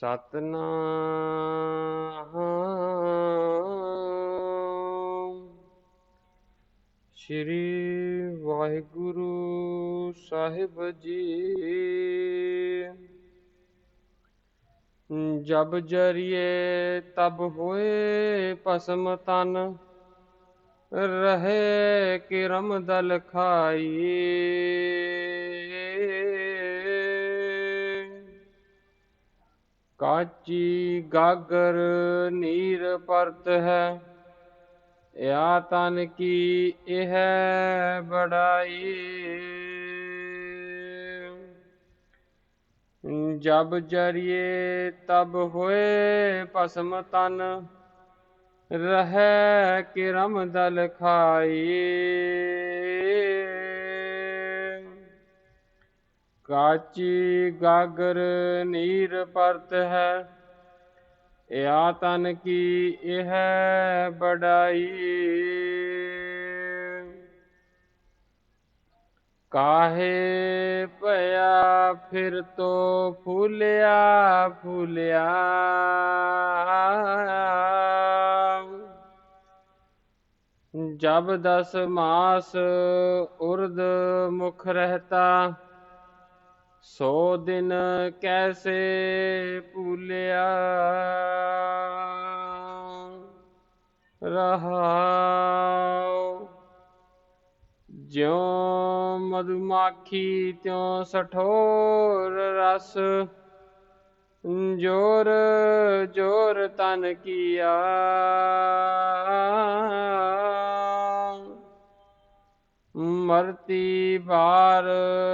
ਸਤਨਾਮ। ਸ੍ਰੀ ਵਾਹਿਗੁਰੂ ਸਾਹਿਬ ਜੀ। ਜਬ ਜਰੀਏ ਤਬ ਹੋਏ ਭਸਮ ਤਨ, ਰਹੇ ਕਿਰਮ ਦਲ ਖਾਈ ਕਾਚੀ ਗਾਗਰ ਨੀਰ ਪਰਤ ਹੈ ਯਾ ਤਨ ਕੀ ਇਹ ਬੜਾਈ। ਜਬ ਜਰੀਏ ਤਬ ਹੋਏ ਪਸਮ ਤਨ, ਰਹਿ ਕਿਰਮ ਦਲ ਖਾਈ। ਕਾਚੀ ਗਾਗਰ ਨੀਰ ਪਰਤ ਹੈ ਯਾ ਤਨ ਕੀ ਇਹ ਬੜਾਈ ਕਾਹੇ ਭਇਆ ਫਿਰ ਤੋ ਫੂਲਿਆ ਫੂਲਿਆ। ਜਬ ਦਸ ਮਾਸ ਉਰਦ ਮੁਖ ਰਹਤਾ ਸੋ ਦਿਨ ਕੈਸੇ ਭੂਲਿਆ? ਰਹਾਉ। ਜਿਉ ਮਧੁਮਾਖੀ ਤਿਉ ਸਠੋਰ ਰਸ। ਜੋਰ ਜੋਰ ਤਨ ਕੀਆ। ਮਰਤੀ ਬਾਰ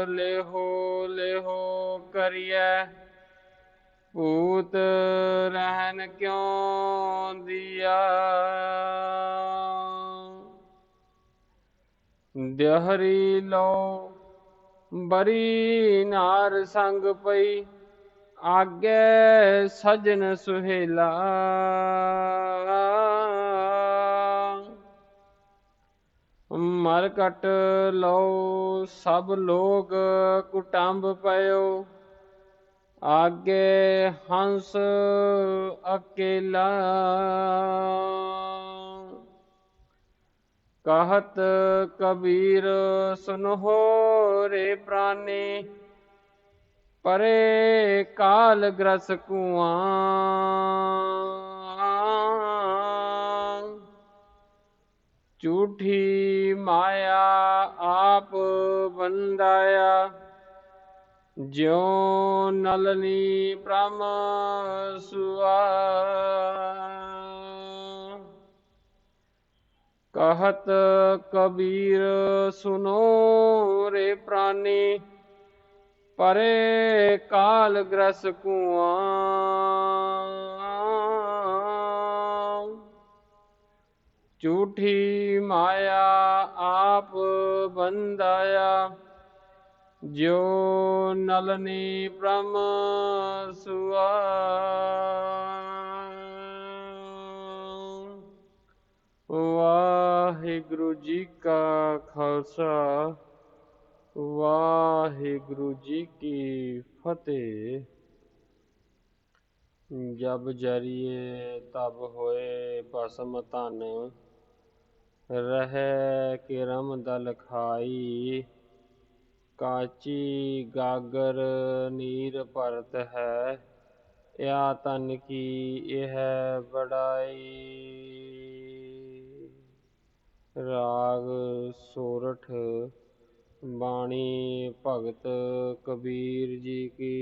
ਲੇਹੋ ਲੇਹੋ ਕਰੀਐ। ਭੂਤ ਰਹਿਨ ਕਿਉ ਦਿਆ ਦਿਹਰੀ ਲੋ ਬਰੀ ਨਾਰ ਸੰਗ ਪਈ, ਆਗੇ ਸਜਨ ਸੁਹੇਲਾ। ਮਰ ਮਰਕਟ ਲਓ, ਸਭ ਲੋਗ ਕੁਟੰਬ ਪਇਓ। ਆਗੇ ਹੰਸ ਅਕੇਲਾ। ਕਹਤ ਕਬੀਰ, ਸੁਨਹੋ ਰੇ ਪ੍ਰਾਨੇ, ਪਰੇ ਕਾਲ ਗ੍ਰਸ ਕੁਆਂ। ਝੂਠੀ ਮਾਇਆ ਆਪ ਬੰਦਾਇਆ। ਜਿਉ ਨਲਨੀ ਪ੍ਰਮ ਸੁਆ ਕਹਤ ਕਬੀਰ, ਸੁਨੋ ਰੇ ਪ੍ਰਾਨੀ, ਪਰੇ ਕਾਲ ਗ੍ਰਸ ਕੁਆਂ। ਝੂਠੀ ਮਾਇਆ ਆਪ ਬੰਦਾਇਆ ਜੋ ਨਲਨੀ ਪ੍ਰਮ ਸੁਆ ਵਾਹਿਗੁਰੂ ਜੀ ਕਾ ਖਾਲਸਾ ਵਾਹਿਗੁਰੂ ਜੀ ਕੀ ਫਤਿਹ ਜਬ ਜਰੀਏ ਤਬ ਹੋਏ ਭਸਮ ਧਨ ਰਹਿ ਕਿਰਮ ਦਲਖਾਈ ਕਾਚੀ ਗਾਗਰ ਨੀਰ ਭਰਤ ਹੈ। ਯਾ ਤਨ ਕੀ ਇਹ ਬੜਾਈ ਰਾਗ ਸੋਰਠ, ਬਾਣੀ ਭਗਤ ਕਬੀਰ ਜੀ ਕੀ?